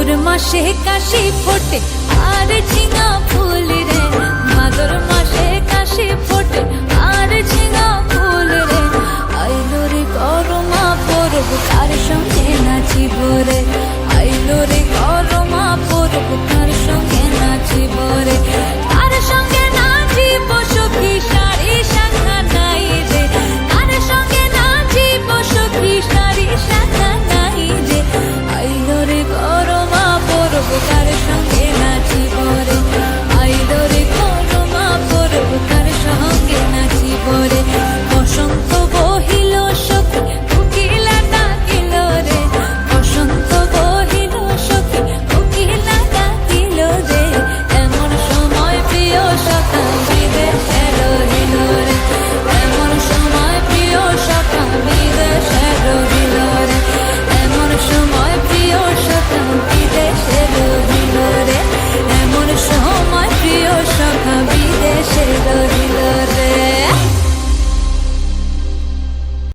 ভাদর মাসে কাশি ফোটে। আর ঝিঙা